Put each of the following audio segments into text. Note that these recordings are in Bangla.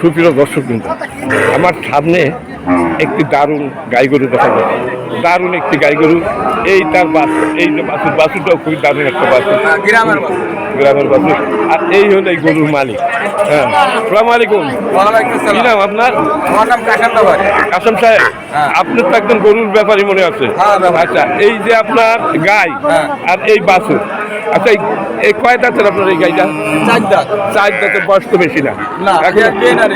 সুপ্রিয় দর্শক কিন্তু আমার সামনে একটি দারুণ গাই গরু দেখা যায় দারুণ একটি গাই গরু এই তার বাস এই যে বাসুর বাসুরটাও খুবই দারুণ একটা বাসুর। গ্রামের বাস। গ্রামের বাসুর। আর এই হলো এই গরুর মালিক। হ্যাঁ। সালাম আলাইকুম। কি নাম আপনার? আমার নাম কাসম সাহেব। হ্যাঁ। আপনি তো একজন গরুর ব্যাপারই মনে আছে হ্যাঁ। আচ্ছা এই যে আপনার গাই হ্যাঁ। আর এই বাছুর। আচ্ছা এই- কয় দাঁতের আপনার এই গাইটা? চার দাঁত। চার দাঁতের বয়স তো বেশি না। এখন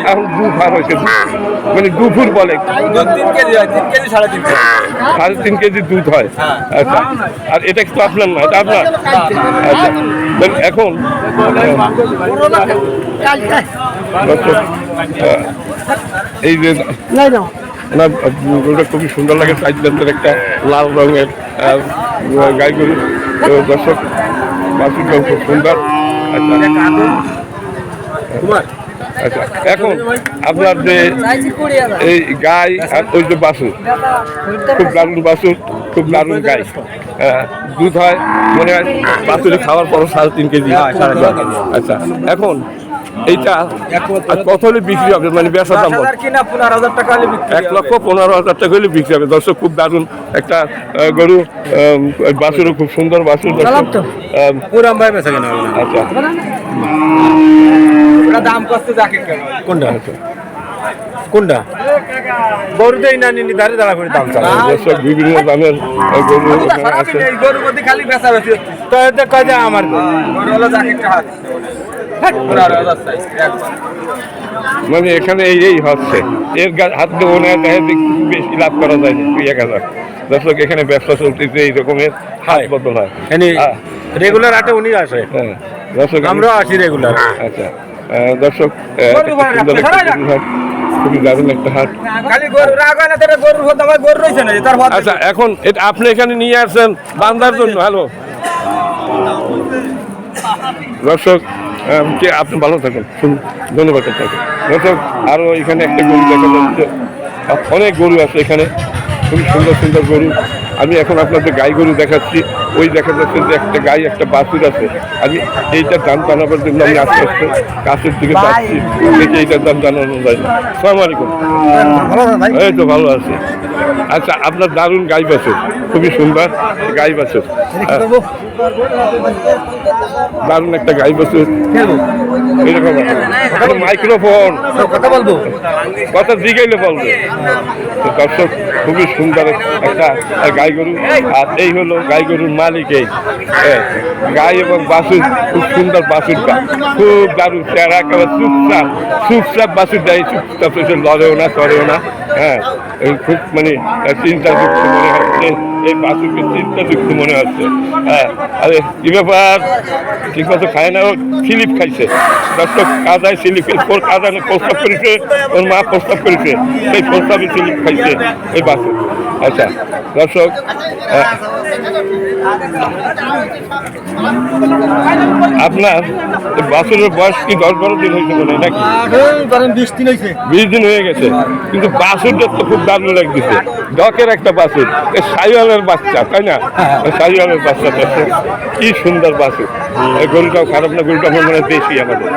এখন দু ফার হয়েছে। মানে দুপুর বলে। তিন কেজি তিন কেজি সাড়ে তিন কেজি। সাড়ে তিন কেজি দুধ হয়। হ্যাঁ। আচ্ছা। আর এটা তো আপনার না? এটা আপনার? আচ্ছা। তাহলে এখন? দর্শক, এই যে না। গরুটা খুবই সুন্দর লাগে। সাইজ একটা লাল রঙের গাই গরু তো দর্শক খুব সুন্দর। আচ্ছা এখন আপনার যে এই গাই আর ওই যে বাসুর খুব দারুণ বাসুর খুব দারুণ গাই। দুধ হয় মনে হয় বাসুরে খাওয়ার পর সাড়ে তিন কেজি। আচ্ছা এখন এইটা কত হলে বিক্রি হবে মানে বেচা দাম এক লক্ষ পনেরো হাজার টাকা হলে বিক্রি হবে। দর্শক খুব দারুণ একটা গরু বাছুরও খুব সুন্দর বাছুর আচ্ছা। ওটা দাম যাকে কেন কোনটা? আচ্ছা কোনটা গরুটাই না নিনি দাঁড়িয়ে দাঁড়া করে দাম চালা দর্শক বিভিন্ন দামের গরু আছে। এই গরুর মধ্যে খালি বেচা বেশি তো এতে কয় যে আমার গরু। গরু হলো একবার মানে এখানে এই এই হচ্ছে। এর হাত হয় যায় একটু বেশি লাভ করা যায় দুই এক হাজার দর্শক এখানে ব্যবসা চলতেছে এই রকমের হাত বদল হয়। হ্যাঁ, রেগুলার হাটে উনি আসে। হ্যাঁ। দর্শক আমি- আমরাও আসি রেগুলার আচ্ছা। দর্শক। খুবই দারুণ একটা হাট। হয় না না আচ্ছা এখন এটা আপনি এখানে নিয়ে আসছেন বান্দার জন্য। হ্যালো। দর্শক আপনি ভালো থাকেন ধন্যবাদ দর্শক আরও এখানে একটা গরু দেখা যাচ্ছে। অনেক গরু আছে এখানে। খুবই সুন্দর সুন্দর গরু। আমি এখন আপনাদের গাই গরু দেখাচ্ছি। ওই দেখা যাচ্ছে যে একটা গাই একটা বাছুর আছে। আমি এইটার দাম জানাবার জন্য আমি আস্তে আস্তে কাছের দিকে যাচ্ছি। দেখি এইটার দাম জানানো যায় না সালাম আলাইকুম। এই তো ভালো আছে। আচ্ছা আপনার দারুণ গাই বাছুর খুবই সুন্দর গাই বাছুর দারুণ একটা গাই বাছুর এরকম মাইক্রোফোন কথা বলব? কথা জিগাইলে বলবে। তো দর্শক খুবই সুন্দর একটা গাই গরু। আর এই হলো গাই গরুর মালিক এই হ্যাঁ, গাই এবং বাছুর খুব সুন্দর বাছুরটা খুব দারুণ চেহারা একেবারে চুপচাপ চুপচাপ বাছুর দেয় চুপচাপ এসে লড়েও না করেও না হ্যাঁ খুব মানে চিন্তাযুক্ত মনে হচ্ছে এই বাছুরকে চিন্তাযুক্ত মনে হচ্ছে হ্যাঁ আরে কি ব্যাপার? ঠিক মতো খায় না ও স্লিপ খাইছে দর্শক কাদায় স্লিপ ওর কাদায় প্রস্তাব করেছে ওর মা প্রস্তাব করেছে সেই প্রস্তাবে স্লিপ খাইছে এই বাছুর। আচ্ছা দর্শক আপনার বাছুরের বয়স কি দশ বারো দিন হয়েছে মনে হয় নাকি? বিশ দিন হয়েছে বিশ দিন হয়ে গেছে কিন্তু বাছুরটা তো খুব দারুণ লাগতেছে। ডকের একটা বাছুর সাইওয়ালের বাচ্চা তাই না? সাইওয়ালের বাচ্চা দেখো কি সুন্দর বাছুর। এই গরুটাও খারাপ না গরুটা মনে হয় দেশি আমাদের।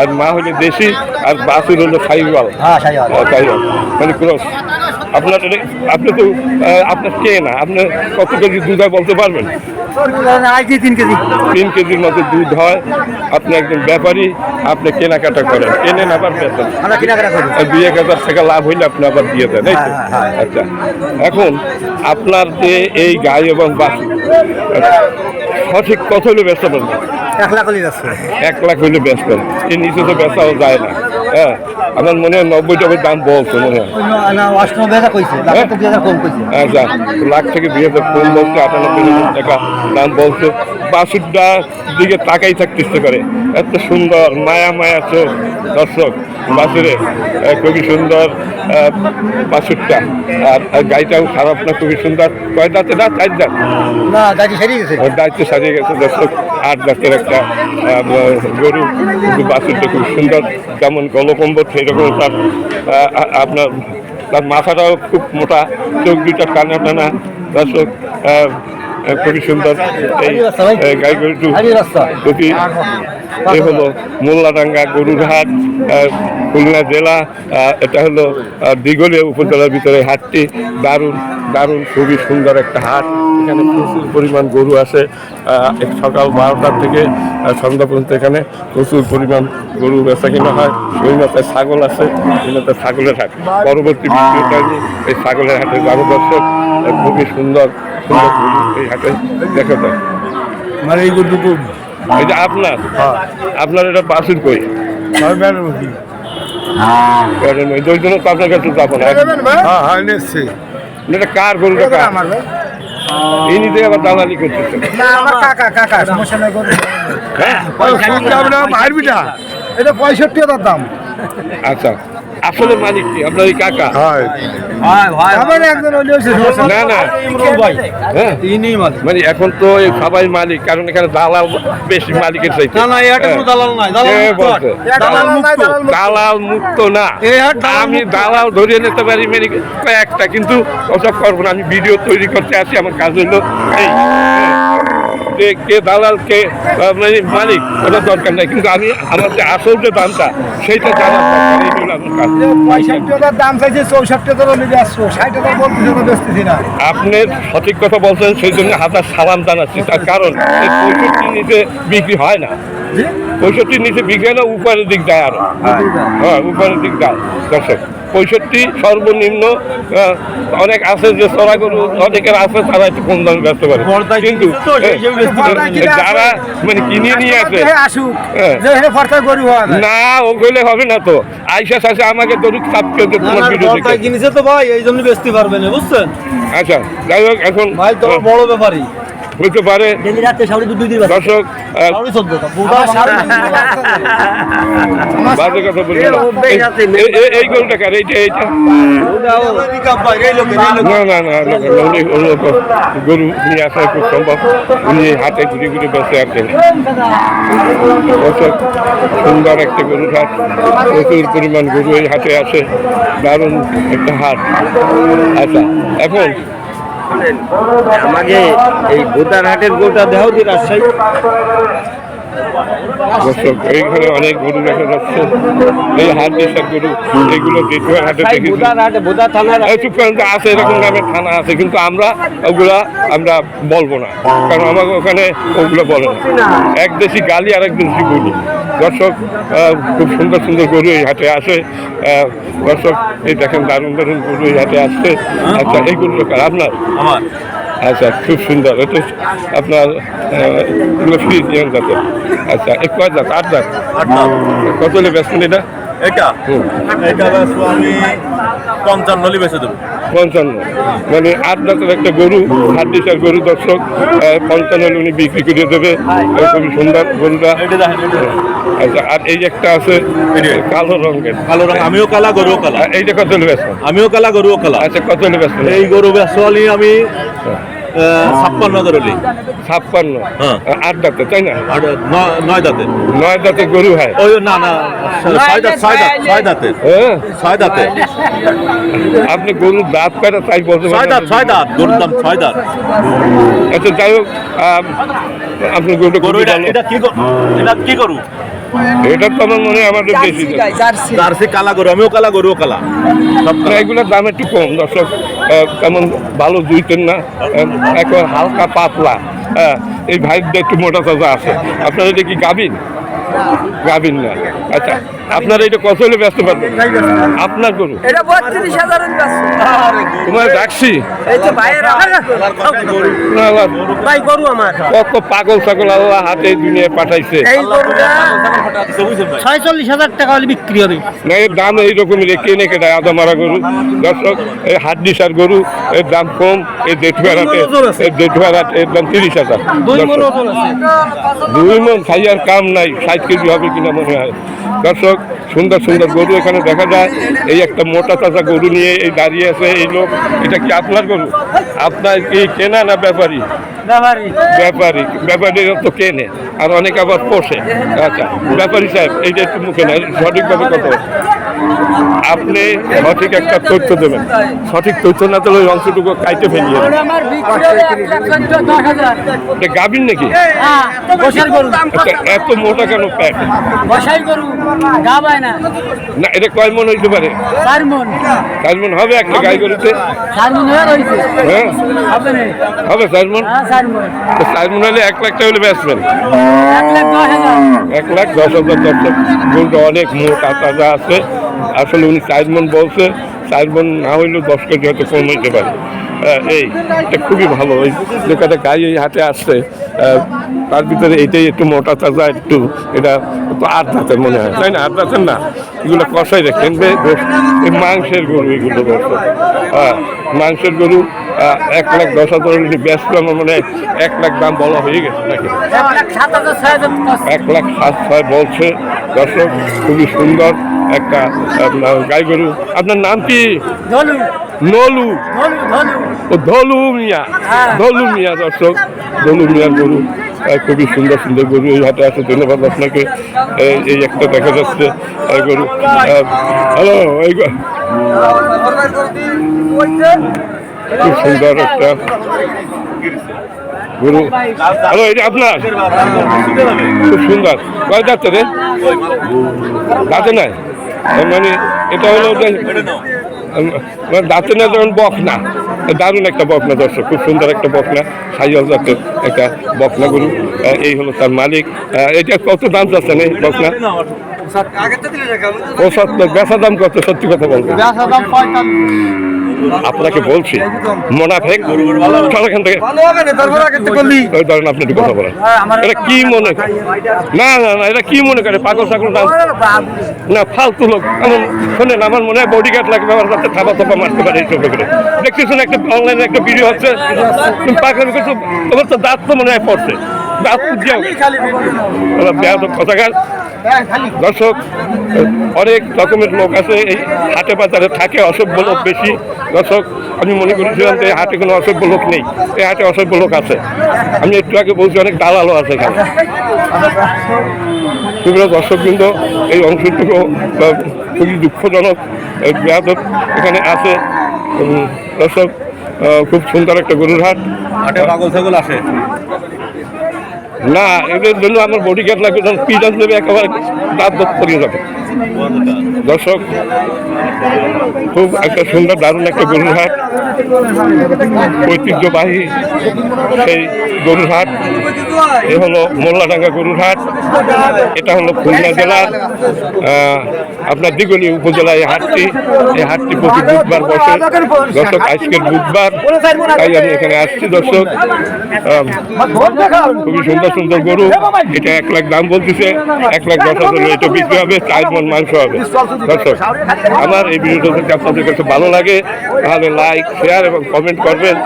আর মা হলে দেশি আর বাছুর হলো সাইওয়াল। হ্যাঁ সাইওয়াল। সাইওয়াল মানে ক্রস। আপনার আপনি তো আপনার কে না? আপনার কত কেজি দুধ হয় বলতে পারবেন? তিন কেজি তিন কেজির মতো দুধ হয়। আপনি একজন ব্যাপারী আপনি কেনাকাটা করেন। কেনেন আবার আর দুই এক হাজার টাকা লাভ হইলে আপনি আবার দিয়ে দেন এই তো? হ্যাঁ, হ্যাঁ, হ্যাঁ। আচ্ছা। এখন আপনার যে এই গাই এবং বাছুর সঠিক কত হলে বেচতে পারবেন এক লাখ হলে যাচ্ছে এক লাখ হইলে বেচবেন। এর নিচে তো বেচাও যায় না। হ্যাঁ আমার মনে হয় নব্বই টাকার দাম বলছে মনে হয়। লাখ আচ্ছা থেকে দুই হাজার কম বলছে আটানব্বই হাজার টাকা দাম বলছে বাছুরটা দিকে তাকাই থাকতে ইচ্ছে করে। এত সুন্দর মায়া মায়া চোখ। দর্শক আহ, খুবই সুন্দর আহ, বাছুরটা আর গাড়িটাও খারাপ না খুবই সুন্দর। কয় দাঁতে না চার দাঁত? না দাঁড়িয়ে সেরে গেছে। দায়িত্ব সারিয়ে গেছে দর্শক। আট দাঁতের একটা গরু। বাছুরটা খুব সুন্দর যেমন গলকম্বর সেরকম তার আপনার তার মাথাটাও খুব মোটা চোখ দুটা টানা টানা তার চোখ খুবই সুন্দর। এই এই গাই গরুটি হলো মোল্লাডাঙ্গা গরুর হাট আহ, খুলনা জেলা এটা হলো আহ, দিঘলিয়া উপজেলার ভিতরে হাটটি দারুণ দারুণ খুবই সুন্দর একটা হাট। এখানে প্রচুর পরিমাণ গরু এক সকাল বারোটার থেকে সন্ধ্যা পর্যন্ত এখানে প্রচুর পরিমাণ গরু বেচা কিনা হয়। ওই মাথায় ছাগল আছে ছাগলের হাট। পরবর্তী ভিডিওটা আমি এই ছাগলের হাটে যাব দর্শক খুবই সুন্দর সুন্দর গরু এই হাটে দেখা যায় মানে এই গরুটুকু এটা আপনার আপনার এটা পাশের কই? ওই ওই জন্য তো আপনার কাছে যাব না। হ্যাঁ হ্যাঁ নিশ্চয়ই এটা কার গরু কার? ইনি দিয়ে আবার দালালি করতেছে। না আমার কাকা কাকা সমস্যা নাই গরু। হ্যাঁ। মারবিটা এটা পঁয়ষট্টি হাজার দাম। আচ্ছা। আসলে মালিক কি? আপনার এই কাকা? হয়। না না। হ্যাঁ। মানে এখন তো এই সবাই মালিক কারণ এখানে দালাল বেশি মালিকের চাইতে। দালাল মুক্ত। না। আমি। দালাল ধরিয়ে নিতে পারি মেরি একটা কিন্তু ওসব করব না। আমি ভিডিও তৈরি করতে আছি আমার কাজ হলো যে কে দালাল কে মানে মালিক ওটা দরকার নাই। কিন্তু আমি আমার যে আসল যে দামটা সেইটা কাজ পঁয়ষট্টি হাজার দাম চাইছে চৌষট্টি হাজার নিয়ে আসছো। ষাট হাজার বলতেছে না বেচতেছি না। আপনি সঠিক কথা বলছেন সেই জন্য হাজার সালাম জানাচ্ছি। তার কারণ এই পঁয়ষট্টির নিচে বিক্রি হয় না। জি? পঁয়ষট্টির নিচে বিক্রি হয় না উপরের দিক যায় আরও। হ্যাঁ উপরের দিক যায়। দর্শক পঁয়ষট্টি সর্বনিম্ন অনেক আছে যে চড়া গরু অনেকের আছে তারা একটু কম দামে ব্যস্ত পর্দায় কিন্তু যারা মানে কিনে নিয়ে আসে হ্যাঁ। গরু না ও গেলে হবে না তো। আইসা সাসা আমাকে দরুক চাপ কেউ তোমার ভিডিও কিনেছে তো ভাই এই জন্য বেচতে পারবে না বুঝছেন? আচ্ছা যাই হোক এখন ভাই তো বড় ব্যাপারী হইতে পারে। দর্শক। বাজে কথা বলব এই- গরুটা কার? এইটা এইটা না না না গরু নিয়ে আসা খুব সম্ভব। উনি হাতে ঘুরে ঘুরে বসে আছেন দর্শক, সুন্দর একটা গরু হাট। প্রচুর পরিমাণ গরু এই হাটে আছে দারুণ একটা হাট। আচ্ছা এখন আমাকে এই ভোটার হাটের গোটা দেহ দিয়ে রাজশাহী। দর্শক এইখানে অনেক গরু দেখা যাচ্ছে। এই হাট দেশের গরু এগুলো হাটে দেখেছি। আছে এরকম থানা আছে কিন্তু আমরা ওগুলা আমরা বলব না। কারণ আমাকে ওখানে ওগুলো বলে না। এক দেশি গালি আর এক দেশি গরু। দর্শক খুব সুন্দর সুন্দর গরু এই হাটে আসে। দর্শক এই দেখেন দারুণ দারুণ গরু এই হাটে আসছে। আচ্ছা এই গরুটা কার আপনার? আমার। আচ্ছা খুব সুন্দর। এটা আপনার নিয়ম যাতে আচ্ছা এক কয় দাঁত আট দাঁত কত হলে বেসছেন এটা? আমি পঞ্চান্ন হলে বেচে দেবো। পঞ্চান্ন। মানে আট দাঁতের একটা গরু দিশার গরু দর্শক আহ, পঞ্চান্ন উনি বিক্রি করে দেবে। খুবই সুন্দর গরুটা। আচ্ছা আর এই একটা আছে কালো রঙের। কালো রঙ আমিও কালা গরুও কালা। এইটা কত আমিও কালা গরুও কালা। আচ্ছা কত বেসছেন এই গরু বেচবো আমি ছাপ্পান্ন হাজার হলে। ছাপ্পান্ন। হ্যাঁ। আট দাঁতে তাই না? নয় নয় দাঁতে। গরু হয় ওই না না ছয় দাঁত ছয় দাঁত ছয় দাঁতের হ্যাঁ ছয় দাঁতের আপনি গরুর দাঁত কাটা তাই বলতে ছয় দাঁত ছয় দাঁত গরুর দাম ছয় দাঁত। আচ্ছা যাই হোক আপনি গরুটা গরু এটা কি এটা কি গরু? এটা তো আমার মনে হয় আমাদের দেশি জাত। জার্সি। কালা গরু আমিও কালা গরুও কালা। সব না, এগুলোর দাম একটু কম দর্শক তেমন ভালো দুইতেন না একবার হালকা পাতলা হ্যাঁ এই ভাইদের একটু মোটা তাজা আছে। আপনার এটা কি গাবিন গাবিন না। আচ্ছা আপনারা এটা কত হলে ব্যস্ত পারবেন? আপনার গরু? এটা বত্রিশ হাজার তোমার ডাকছি এই তো ভাইয়েরা না, না, ভাই গরু আমার। কত পাগল ছাগল আল্লাহ হাতে এই দুনিয়ায় পাঠাইছে। ছয়চল্লিশ হাজার টাকা হলে বিক্রি হবে। না এর দাম এইরকমই কেনে কেটে আদা মারা গরু। দর্শক এই হাট দিশার গরু এর দাম কম এই দেঠুয়ার হাটে এই দেঠুয়ার হাট এর দাম তিরিশ হাজার। দুই মন খাইয়ার কাম নাই ষাট কেজি হবে কিনা মনে হয়। দর্শক সুন্দর সুন্দর গরু এখানে দেখা যায়। এই একটা মোটা তাজা গরু নিয়ে এই দাঁড়িয়ে আছে এই লোক। এটা কি আপনার গরু? আপনার কি কেনা না ব্যাপারী? ব্যাপারী। ব্যাপারী। তো কেনে। আর অনেক আবার পোষে। আচ্ছা ব্যাপারী সাহেব এইটা একটু মুখে না সঠিকভাবে কত আপনি সঠিক একটা তথ্য দেবেন। সঠিক তথ্য না দিলে ওই অংশটুকু কাইতে ফেলিয়ে এটা গাভীর নাকি? আচ্ছা, এত মোটা কেন প্যাট? না এটা কয় মন হইতে পারে? চার মন হবে একটা গাই গরুতে? হয়ে? হবে চার মন? চার মন হলে এক লাখ টাকা হলে বেচবেন। এক লাখ দশ হাজার। দশ গরুটা অনেক মোটা তাজা আছে। আসলে উনি চার মন বলছে চার মন না হইলেও দশ কেজি হয়তো কম হইতে পারে। এই এটা খুবই ভালো। ওই যে কটা গাই এই হাটে আসছে তার ভিতরে এটাই একটু মোটা তাজা একটু এটা আট দাঁতের মনে হয় তাই না? আট দাঁতের না? এগুলো কষাই রাখেন এই মাংসের গরু এগুলো হ্যাঁ মাংসের গরু এক লাখ দশ হাজার ব্যস্ত মনে এক লাখ দাম বলা হয়ে গেছে নাকি? এক লাখ সাত ছয় এক লাখ সাত ছয় বলছে দর্শক খুবই সুন্দর। একটা আপনার গাই গরু। আপনার নাম কি? নলু। ও ধলু মিয়া। ধলু মিয়া দর্শক। ধলু মিয়ার গরু খুবই সুন্দর সুন্দর গরু। এই হাটে আছে ধন্যবাদ আপনাকে। এই একটা দেখা যাচ্ছে গরু। হ্যালো এই খুব সুন্দর একটা গরু। হ্যালো এটা আপনার? খুব সুন্দর। কয় যাচ্ছে রে দাঁতে নাই? মানে এটা হলো যে মানে দাঁতে না যেমন বকনা দারুণ একটা বকনা দর্শক খুব সুন্দর একটা বকনা সাইয়াল জাতের একটা বকনা গরু এই হলো তার মালিক এটা কত দাম যাচ্ছে না? এই বকনা সত্য বেচা দাম কত সত্যি কথা বলবেন আপনাকে বলছি মোনাফেক এখান থেকে। ওই ধরেন আপনি একটু কথা বলেন। এটা কি মনে করে? না না না এটা কি মনে করে? পাগল ছাগল না ফালতু লোক। এমন শোনেন আমার মনে হয় বডি গার্ড লাগবে আমার সাথে থাপা থাপা মারতে পারে এইসব করে। দেখতেছেন একটা অনলাইনে একটা ভিডিও হচ্ছে। তুমি পাগল করছ তোমার তো দাঁত তো মনে হয় পড়ছে। দাঁত উজ্জাও বেয়াদ কথাকার দর্শক, অনেক রকমের লোক আছে, এই হাটে বাজারে থাকে, অসভ্য লোক বেশি। দর্শক, আমি মনে করেছিলাম যে হাটে কোনো অসভ্য লোক নেই, এই হাটে অসভ্য লোক আছে। আমি একটু আগে বলছি, অনেক দালালও আছে এখানে। সুপ্রিয় দর্শকবৃন্দ, এই অংশটুকু খুবই দুঃখজনক এখানে আছে। দর্শক খুব সুন্দর একটা গরুর হাট। হাটে পাগল ছাগল আসে না জন্য আমার বডি গার্ড লাগবে পিটান দেবে একেবারে দাঁত দাঁত করিয়ে যাবে। দর্শক, খুব একটা সুন্দর, দারুণ একটা গরুর হাট ঐতিহ্যবাহী সেই গরুর হাট এ হলো মোল্লাডাঙ্গা গরুর হাট এটা হলো খুলনা জেলার আপনার দিগলি উপজেলায় এই হাটটি। এই হাটটি প্রতি বুধবার বসে। দর্শক, আজকের বুধবার, তাই আমি এখানে আসছি, দর্শক। খুবই সুন্দর সুন্দর গরু। এটা এক লাখ দাম বলতেছে। এক লাখ দশ হাজার এটা বিক্রি হবে। চার মন মাংস হবে। দর্শক, আমার এই ভিডিওটা যদি আপনাদের কাছে ভালো লাগে, তাহলে লাইক শেয়ার এবং কমেন্ট করবেন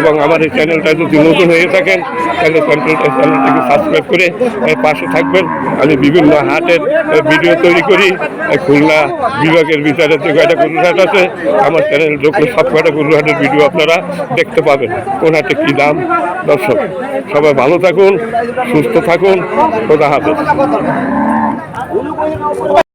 এবং আমার এই চ্যানেলটা যদি নতুন হয়ে থাকেন, তাহলে চ্যানেলটা চ্যানেলটাকে সাবস্ক্রাইব করে পাশে থাকবেন। আমি বিভিন্ন হাটের ভিডিও তৈরি করি। খুলনা বিভাগের বিচারে যে কয়টা গরুরহাট আছে, আমার চ্যানেল ঢুকলে সব কয়টা গরুরহাটের ভিডিও আপনারা দেখতে পাবেন। কোন হাটে কী দাম? দর্শক, সবাই ভালো থাকুন, সুস্থ থাকুন, খোদা হাফেজ।